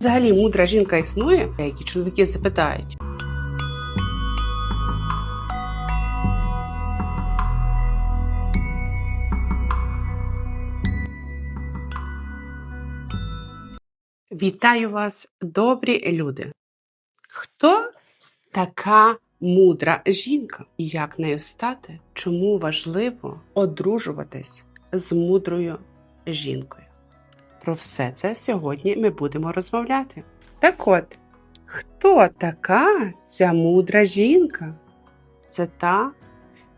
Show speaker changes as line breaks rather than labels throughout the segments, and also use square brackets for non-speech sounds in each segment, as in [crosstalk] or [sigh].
Взагалі, мудра жінка існує, деякі чоловіки запитають. Вітаю вас, добрі люди. Хто така мудра жінка? І як нею стати? Чому важливо одружуватись з мудрою жінкою? Про все це сьогодні ми будемо розмовляти. Так от, хто така ця мудра жінка? Це та,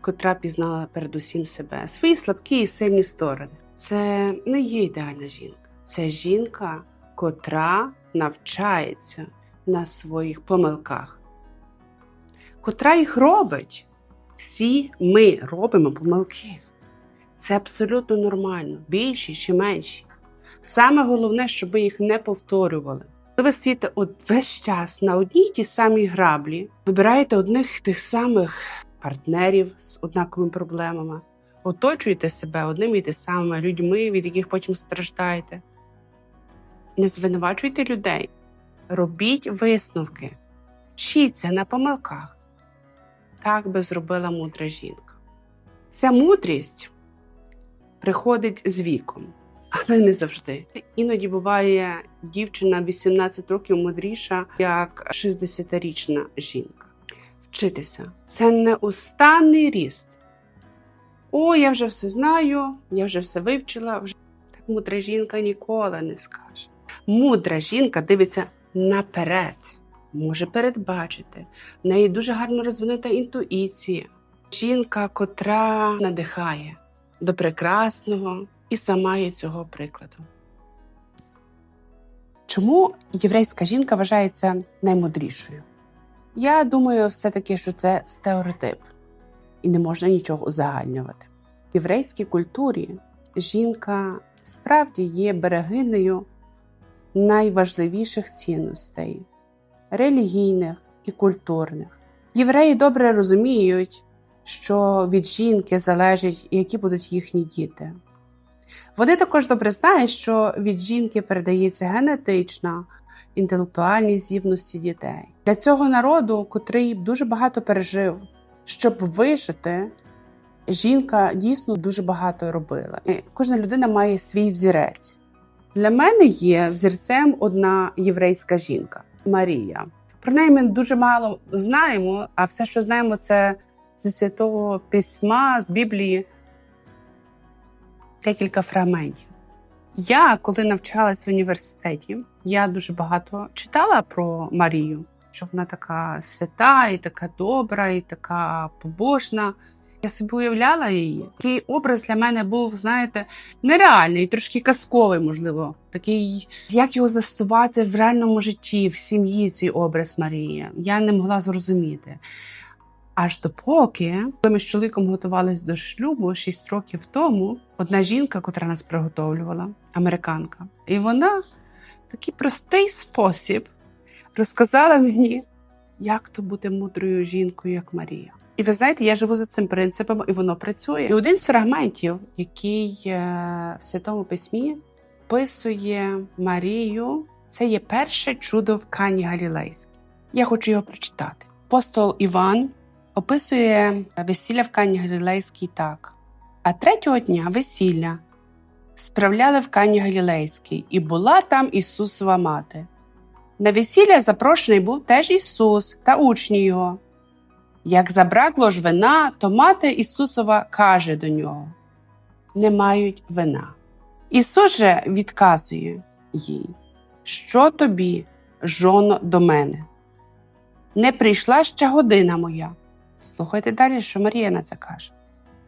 котра пізнала передусім себе, свої слабкі і сильні сторони. Це не є ідеальна жінка, це жінка, котра навчається на своїх помилках, котра їх робить. Всі ми робимо помилки. Це абсолютно нормально, більші чи менші. Саме головне, щоб ви їх не повторювали. Коли ви стоїте от весь час на одній й тій самій граблі, вибираєте одних тих самих партнерів з однаковими проблемами, оточуєте себе одними і тими самими людьми, від яких потім страждаєте. Не звинувачуйте людей, робіть висновки, вчіться на помилках. Так би зробила мудра жінка. Ця мудрість приходить з віком але не завжди. Іноді буває дівчина 18 років мудріша, як 60-річна жінка. Вчитися це не устанний ріст. О, я вже все знаю, я вже все вивчила. Вже так мудра жінка ніколи не скаже. Мудра жінка дивиться наперед, може передбачити. В неї дуже гарно розвинута інтуїція. Жінка, котра надихає до прекрасного і сама є цього прикладу. Чому єврейська жінка вважається наймудрішою? Я думаю, все-таки, що це стереотип, і не можна нічого узагальнювати. В єврейській культурі жінка справді є берегинею найважливіших цінностей релігійних і культурних. Євреї добре розуміють, що від жінки залежить, які будуть їхні діти. Вони також добре знають, що від жінки передається генетична, інтелектуальні здібності дітей. Для цього народу, котрий дуже багато пережив, щоб вижити, жінка дійсно дуже багато робила. І Кожна людина має свій взірець. Для мене є взірцем одна єврейська жінка Марія. Про неї ми дуже мало знаємо, а все, що знаємо, це зі святого письма, з Біблії декілька фрагментів. Я, коли навчалась в університеті, я дуже багато читала про Марію, що вона така свята, і така добра, і така побожна. Я собі уявляла її. Такий образ для мене був, знаєте, нереальний, трошки казковий, можливо. Такий, як його застувати в реальному житті, в сім'ї цей образ Марії. Я не могла зрозуміти. Аж допоки, коли ми з чоловіком готувалися до шлюбу 6 років тому, одна жінка, котра нас приготовлювала, американка, і вона в такий простий спосіб розказала мені, як то бути мудрою жінкою, як Марія. І ви знаєте, я живу за цим принципом, і воно працює. І один з фрагментів, який е, в Святому Письмі описує Марію, це є перше чудо в Кані Галілейській. Я хочу його прочитати. Апостол Іван описує весілля в Кані Галілейській так. А третього дня весілля справляли в Кані Галілейській, і була там Ісусова мати. На весілля запрошений був теж Ісус та учні його. Як забракло ж вина, то мати Ісусова каже до нього: Не мають вина. Ісус же відказує їй, що тобі, жоно, до мене? Не прийшла ще година моя. Слухайте далі, що Марія на це каже.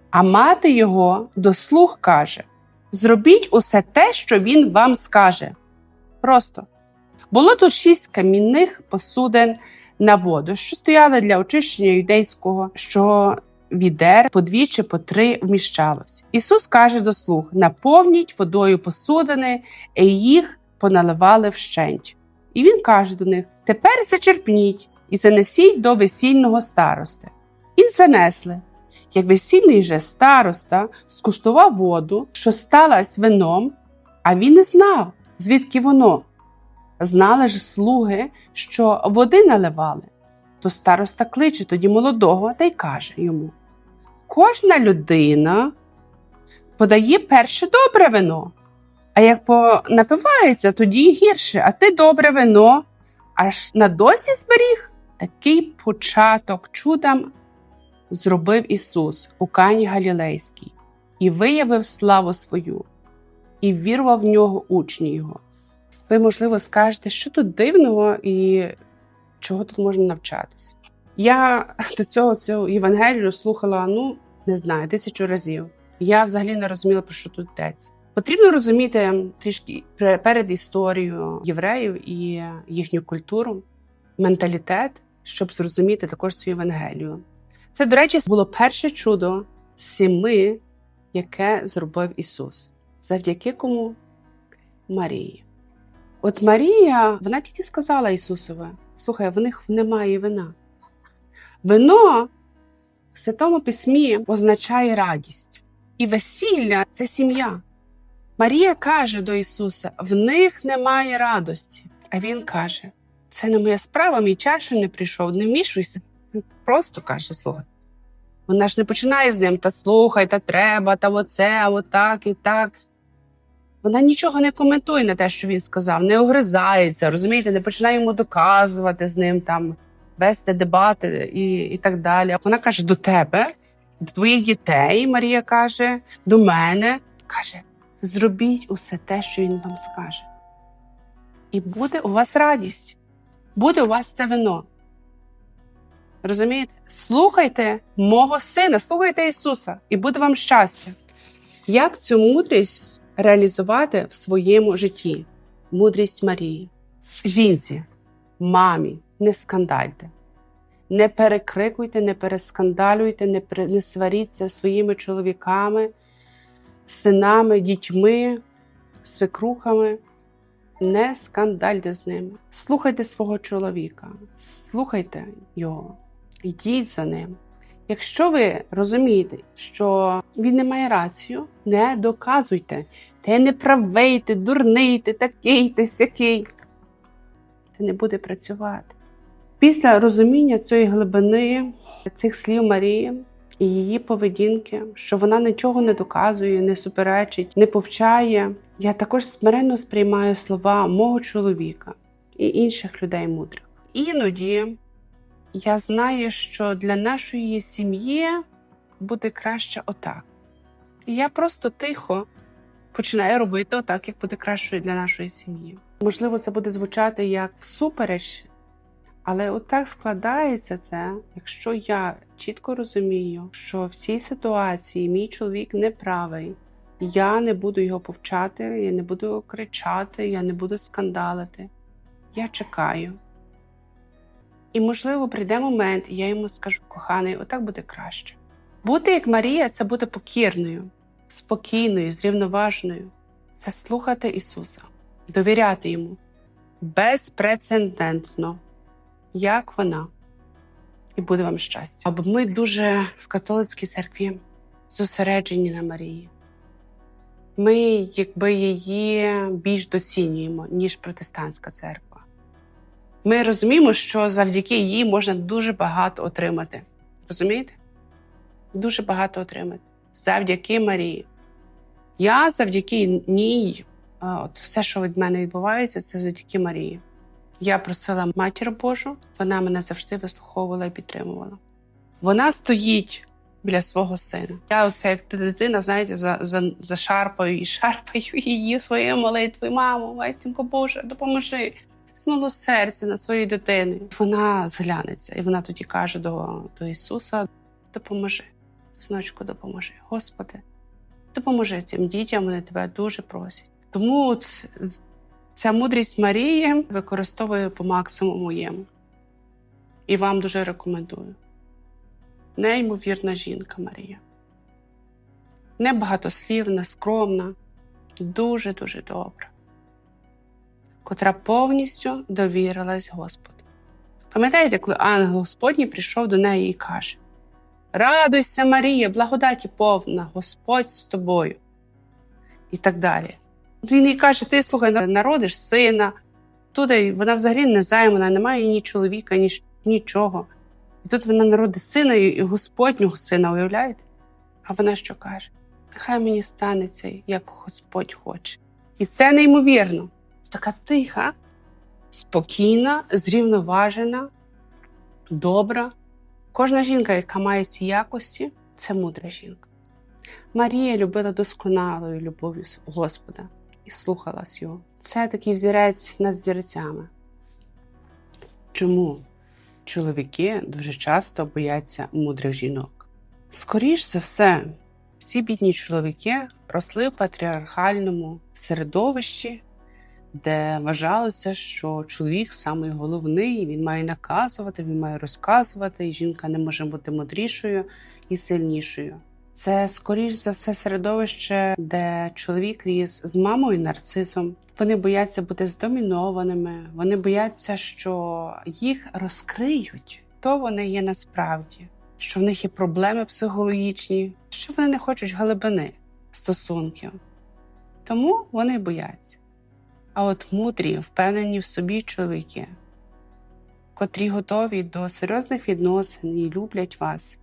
А мати його до слух каже: Зробіть усе те, що він вам скаже. Просто було тут шість камінних посудин на воду, що стояли для очищення юдейського, що відер по дві чи по три вміщалось. Ісус каже до слуг: наповніть водою посудини, і їх поналивали вщент. І він каже до них: Тепер зачерпніть і занесіть до весільного старости. І занесли. Як весільний же староста скуштував воду, що сталась вином, а він не знав, звідки воно. Знали ж слуги, що води наливали. То староста кличе тоді молодого та й каже йому: Кожна людина подає перше добре вино, а як напивається, тоді гірше, а ти добре вино аж на досі зберіг. Такий початок чудам зробив Ісус у Кані Галілейській і виявив славу свою, і вірував в нього учні Його. Ви, можливо, скажете, що тут дивного і чого тут можна навчатися. Я до цього цього Євангелію слухала, ну, не знаю, тисячу разів. Я взагалі не розуміла, про що тут йдеться. Потрібно розуміти трішки перед історією євреїв і їхню культуру, менталітет, щоб зрозуміти також цю Євангелію. Це, до речі, було перше чудо з сіми, яке зробив Ісус, завдяки кому Марії. От Марія, вона тільки сказала Ісусове: слухай, в них немає вина. Вино в Святому Письмі означає радість, і весілля це сім'я. Марія каже до Ісуса: в них немає радості. А Він каже: це не моя справа, мій ще не прийшов, не вмішуйся. Він Просто каже, слухай. Вона ж не починає з ним та слухай, та треба, та оце, а отак і так. Вона нічого не коментує на те, що він сказав, не огризається, розумієте, не починає йому доказувати з ним там, вести дебати і, і так далі. Вона каже: до тебе, до твоїх дітей, Марія каже, до мене. Каже: зробіть усе те, що він вам скаже. І буде у вас радість, буде у вас це вино. Розумієте? Слухайте мого сина, слухайте Ісуса, і буде вам щастя. Як цю мудрість реалізувати в своєму житті? Мудрість Марії. Жінці, мамі, не скандальте, не перекрикуйте, не перескандалюйте, не, пере... не сваріться своїми чоловіками, синами, дітьми, свекрухами. Не скандальте з ними. Слухайте свого чоловіка, слухайте його, йдіть за ним. Якщо ви розумієте, що він не має рацію, не доказуйте, ти не правий, ти дурний, ти такий, ти сякий. Це не буде працювати. Після розуміння цієї глибини, цих слів Марії і її поведінки, що вона нічого не доказує, не суперечить, не повчає, я також смиренно сприймаю слова мого чоловіка і інших людей мудрих. Іноді я знаю, що для нашої сім'ї буде краще отак. І я просто тихо починаю робити отак, як буде кращою для нашої сім'ї. Можливо, це буде звучати як всупереч, але отак складається це, якщо я чітко розумію, що в цій ситуації мій чоловік не правий, я не буду його повчати, я не буду кричати, я не буду скандалити. Я чекаю. І, можливо, прийде момент, і я йому скажу, коханий, отак буде краще. Бути як Марія це бути покірною, спокійною, зрівноваженою. Це слухати Ісуса, довіряти Йому безпрецедентно, як вона, і буде вам щастя. Або ми дуже в католицькій церкві зосереджені на Марії. Ми, якби її більш доцінюємо, ніж протестантська церква. Ми розуміємо, що завдяки їй можна дуже багато отримати. Розумієте? Дуже багато отримати. Завдяки Марії. Я завдяки ній, от все, що від мене відбувається, це завдяки Марії. Я просила матір Божу, вона мене завжди вислуховувала і підтримувала. Вона стоїть біля свого сина. Я оце як дитина, знаєте, за, за, зашарпаю і шарпаю її своєю молитвою. Мамо, матінко Боже, допоможи смилосердя над своєю дитиною. Вона зглянеться, і вона тоді каже до, до Ісуса: допоможи, синочку, допоможи. Господи, допоможи цим дітям, вони тебе дуже просять. Тому от ця мудрість Марії використовую по максимуму їм. І вам дуже рекомендую. Неймовірна жінка Марія. Небагатослівна, скромна, дуже-дуже добра, котра повністю довірилась Господу. Пам'ятаєте, коли ангел Господній прийшов до неї і каже: Радуйся, Марія, благодаті повна, Господь з тобою. І так далі. Він їй каже: Ти слухай, народиш сина, туди вона взагалі не займана, немає ні чоловіка, ні нічого. І тут вона народить сина і Господнього сина, уявляєте? А вона що каже? Нехай мені станеться, як Господь хоче. І це неймовірно. Така тиха, спокійна, зрівноважена, добра. Кожна жінка, яка має ці якості, це мудра жінка. Марія любила досконалою любов'ю Господа і слухалась його. Це такий взірець над зірцями. Чому чоловіки дуже часто бояться мудрих жінок? Скоріш за все, всі бідні чоловіки росли в патріархальному середовищі, де вважалося, що чоловік самий головний, він має наказувати, він має розказувати, і жінка не може бути мудрішою і сильнішою. Це скоріш за все середовище, де чоловік ріс з мамою нарцисом. Вони бояться бути здомінованими, вони бояться, що їх розкриють, то вони є насправді, що в них є проблеми психологічні, що вони не хочуть глибини стосунків. Тому вони бояться. А от мудрі, впевнені в собі чоловіки, котрі готові до серйозних відносин і люблять вас,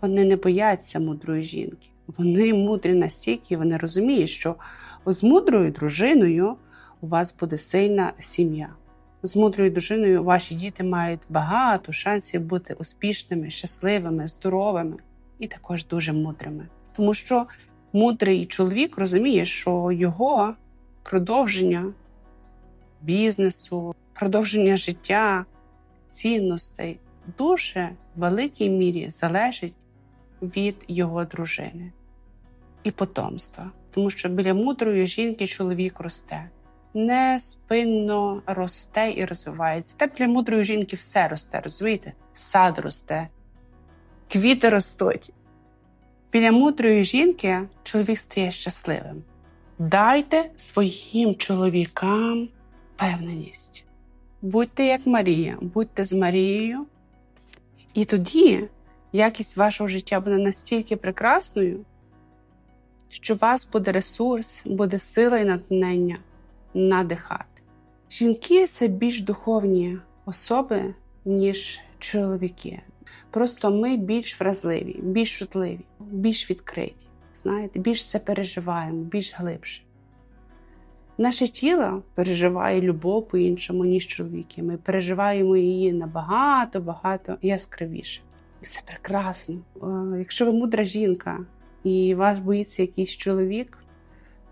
вони не бояться мудрої жінки. Вони мудрі настільки, вони розуміють, що з мудрою дружиною у вас буде сильна сім'я. З мудрою дружиною ваші діти мають багато шансів бути успішними, щасливими, здоровими і також дуже мудрими. Тому що мудрий чоловік розуміє, що його продовження бізнесу, продовження життя, цінностей дуже в великій мірі залежить від його дружини і потомства. Тому що біля мудрої жінки чоловік росте, неспинно росте і розвивається. Та біля мудрої жінки все росте, розумієте? Сад росте, квіти ростуть. Біля мудрої жінки чоловік стає щасливим. Дайте своїм чоловікам впевненість. Будьте як Марія, будьте з Марією, і тоді якість вашого життя буде настільки прекрасною, що у вас буде ресурс, буде сила і натхнення надихати. Жінки це більш духовні особи, ніж чоловіки. Просто ми більш вразливі, більш чутливі, більш відкриті. Знаєте, більш все переживаємо, більш глибше. Наше тіло переживає любов по-іншому, ніж чоловіки. Ми переживаємо її набагато-багато яскравіше. І це прекрасно. Е, Якщо ви мудра жінка і вас боїться якийсь чоловік,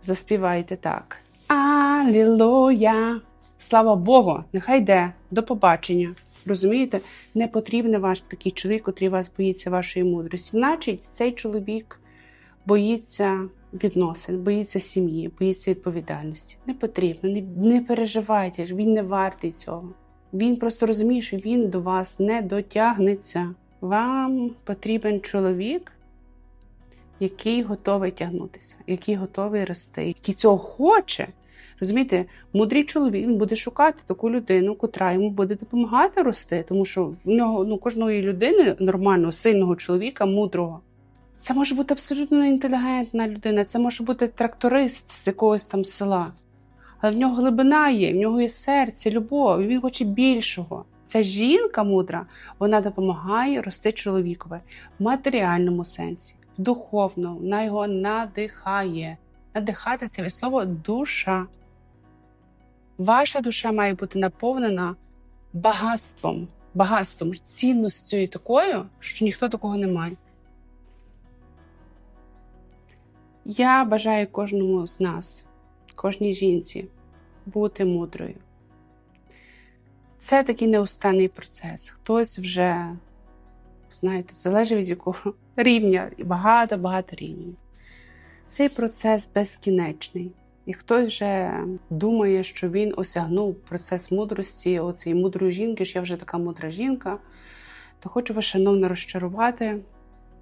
заспівайте так. Алілуя! Слава Богу! Нехай йде до побачення. Розумієте, не потрібен ваш такий чоловік, котрий вас боїться вашої мудрості. Значить, цей чоловік боїться відносин, боїться сім'ї, боїться відповідальності. Не потрібно, не, не переживайте, він не вартий цього. Він просто розуміє, що він до вас не дотягнеться. Вам потрібен чоловік, який готовий тягнутися, який готовий рости, який цього хоче. Розумієте, мудрий чоловік буде шукати таку людину, котра йому буде допомагати рости, тому що в нього ну, кожної людини нормального, сильного чоловіка, мудрого. Це може бути абсолютно інтелігентна людина, це може бути тракторист з якогось там села. Але в нього глибина є, в нього є серце, любов, він хоче більшого. Ця жінка мудра, вона допомагає рости чоловікові в матеріальному сенсі, духовно, вона його надихає. Надихати це від слова душа. Ваша душа має бути наповнена багатством, багатством, цінністю такою, що ніхто такого не має. Я бажаю кожному з нас, кожній жінці, бути мудрою. Це такий неустанний процес. Хтось вже, знаєте, залежить від якого [laughs] рівня, і багато-багато рівнів. Цей процес безкінечний. І хтось вже думає, що він осягнув процес мудрості, оцієї мудрої жінки, що я вже така мудра жінка, то хочу вас, шановно, розчарувати,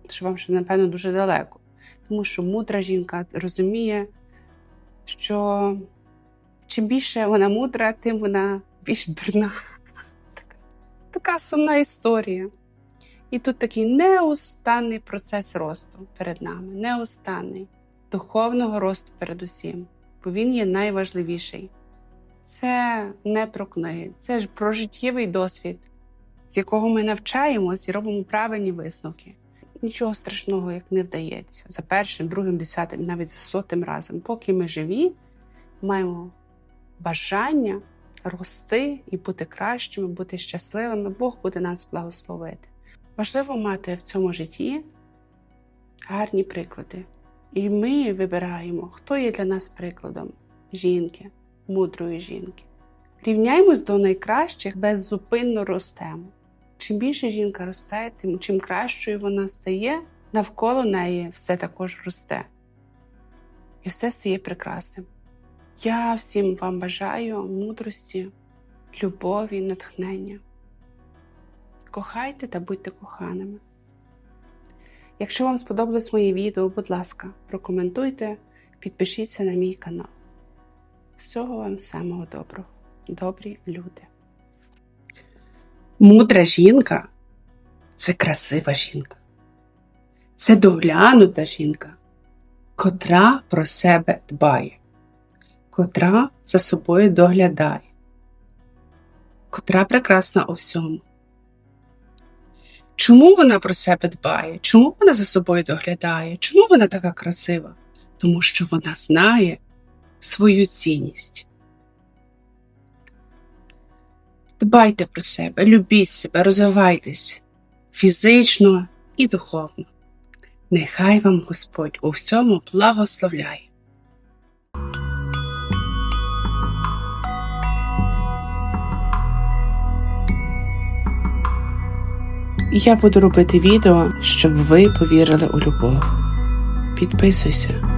що вам ще, напевно, дуже далеко. Тому що мудра жінка розуміє, що чим більше вона мудра, тим вона більш дурна. Така, така сумна історія. І тут такий неустанний процес росту перед нами, неустанний, духовного росту передусім, бо він є найважливіший. Це не про книги, це ж про життєвий досвід, з якого ми навчаємось і робимо правильні висновки. Нічого страшного, як не вдається за першим, другим, десятим, навіть за сотим разом. Поки ми живі, маємо бажання рости і бути кращими, бути щасливими, Бог буде нас благословити. Важливо мати в цьому житті гарні приклади. І ми вибираємо, хто є для нас прикладом жінки, мудрої жінки. Рівняємось до найкращих, беззупинно ростемо. Чим більше жінка росте, тим чим кращою вона стає, навколо неї все також росте. І все стає прекрасним. Я всім вам бажаю мудрості, любові, натхнення. Кохайте та будьте коханими. Якщо вам сподобалось моє відео, будь ласка, прокоментуйте, підпишіться на мій канал. Всього вам самого доброго, добрі люди. Мудра жінка це красива жінка. Це доглянута жінка, котра про себе дбає, котра за собою доглядає, котра прекрасна у всьому. Чому вона про себе дбає? Чому вона за собою доглядає? Чому вона така красива? Тому що вона знає свою цінність. Дбайте про себе, любіть себе, розвивайтесь фізично і духовно. Нехай вам Господь у всьому благословляє. Я буду робити відео, щоб ви повірили у любов. Підписуйся.